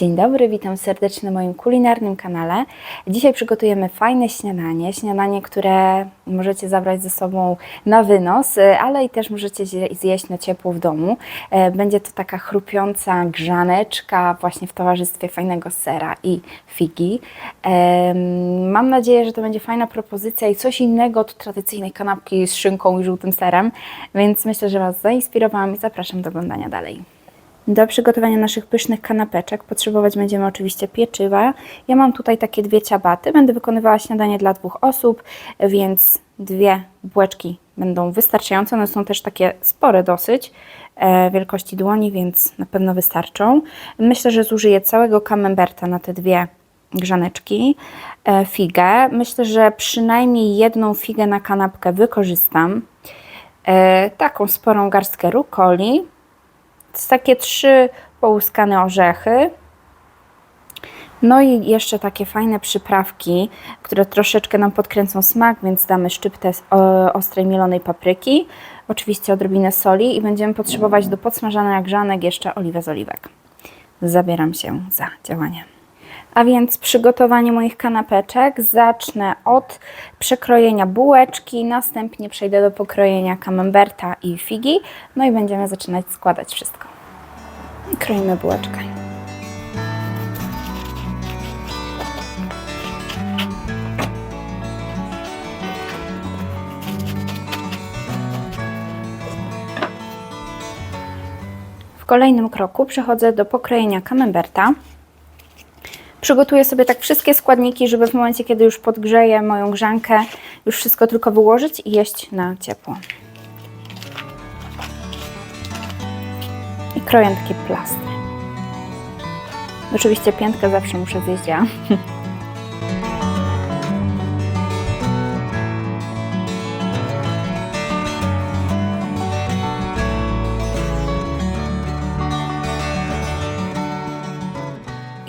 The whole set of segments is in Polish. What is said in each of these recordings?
Dzień dobry, witam serdecznie na moim kulinarnym kanale. Dzisiaj przygotujemy fajne śniadanie, śniadanie, które możecie zabrać ze sobą na wynos, e, ale i też możecie zje- zjeść na ciepło w domu. E, Będzie to taka chrupiąca grzaneczka właśnie w towarzystwie fajnego sera i figi. Em, Mam nadzieję, że to będzie fajna propozycja i coś innego od tradycyjnej kanapki z szynką i żółtym serem, więc myślę, że Was zainspirowałam i zapraszam do oglądania dalej. Do przygotowania naszych pysznych kanapeczek potrzebować będziemy oczywiście pieczywa. Ja mam tutaj takie dwie ciabaty. Będę wykonywała śniadanie dla dwóch osób, więc dwie bułeczki będą wystarczające. One są też takie spore dosyć, e, wielkości dłoni, więc na pewno wystarczą. Myślę, że zużyję całego camemberta na te dwie grzaneczki, e, figę. Myślę, że przynajmniej jedną figę na kanapkę wykorzystam. E, taką sporą garstkę rukoli, takie trzy połuskane orzechy. No i jeszcze takie fajne przyprawki, które troszeczkę nam podkręcą smak, więc damy szczyptę ostrej mielonej papryki, oczywiście odrobinę soli i będziemy potrzebować do podsmażania grzanek jeszcze oliwę z oliwek. Zabieram się za działanie. A więc przygotowanie moich kanapeczek zacznę od przekrojenia bułeczki, następnie przejdę do pokrojenia camemberta i figi, no i będziemy zaczynać składać wszystko. Kroimy bułeczkę. W kolejnym kroku przechodzę do pokrojenia camemberta. Przygotuję sobie tak wszystkie składniki, żeby w momencie, kiedy już podgrzeję moją grzankę, już wszystko tylko wyłożyć i jeść na ciepło. I kroję takie plastry. Oczywiście piętkę zawsze muszę zjeść ja.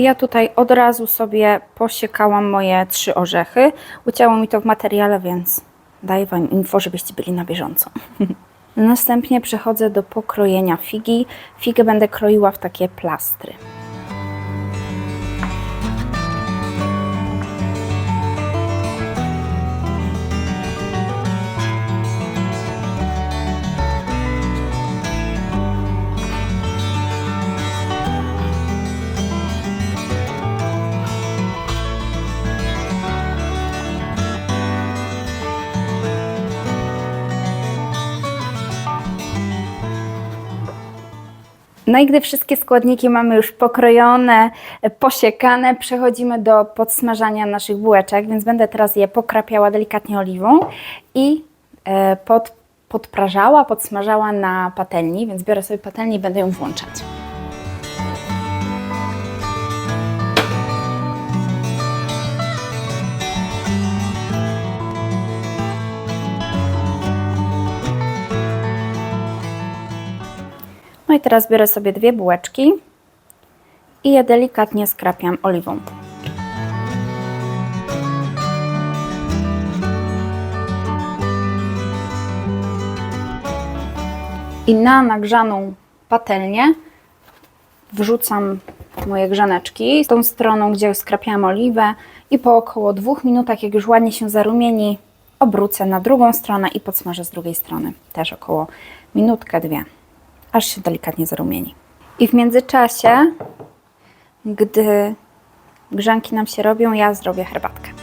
Ja tutaj od razu sobie posiekałam moje trzy orzechy. Ucięło mi to w materiale, więc daję Wam info, żebyście byli na bieżąco. Następnie przechodzę do pokrojenia figi. Figę będę kroiła w takie plastry. No i gdy wszystkie składniki mamy już pokrojone, posiekane, przechodzimy do podsmażania naszych bułeczek, więc będę teraz je pokrapiała delikatnie oliwą i e, pod, podprażała, podsmażała na patelni, więc biorę sobie patelnię i będę ją włączać. Teraz biorę sobie dwie bułeczki i je delikatnie skrapiam oliwą. I na nagrzaną patelnię wrzucam moje grzaneczki z tą stroną, gdzie skrapiałam oliwę i po około dwóch minutach, jak już ładnie się zarumieni, obrócę na drugą stronę i podsmażę z drugiej strony. Też około minutkę, dwie aż się delikatnie zarumieni. I w międzyczasie, gdy grzanki nam się robią, ja zrobię herbatkę.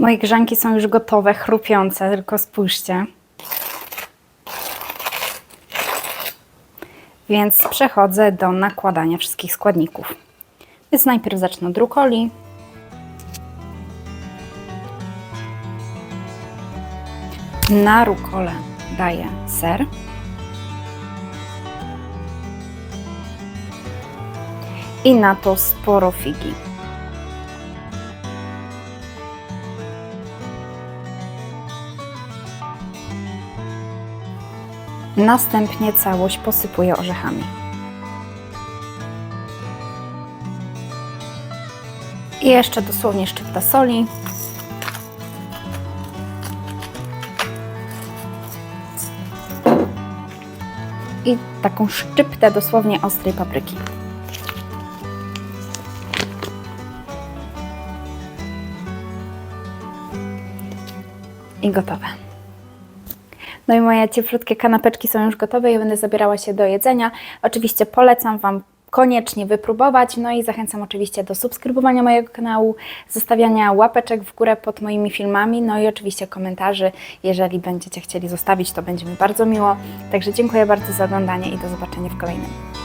Moje grzanki są już gotowe, chrupiące, tylko spójrzcie. Więc przechodzę do nakładania wszystkich składników. Więc najpierw zacznę od rukoli. Na rukolę daję ser. I na to sporo figi. Następnie całość posypuję orzechami. I jeszcze dosłownie szczypta soli. I taką szczyptę dosłownie ostrej papryki. I gotowe. No i moje cieplutkie kanapeczki są już gotowe. Ja będę zabierała się do jedzenia. Oczywiście polecam Wam koniecznie wypróbować. No i zachęcam oczywiście do subskrybowania mojego kanału, zostawiania łapeczek w górę pod moimi filmami, no i oczywiście komentarzy. Jeżeli będziecie chcieli zostawić, to będzie mi bardzo miło. Także dziękuję bardzo za oglądanie i do zobaczenia w kolejnym.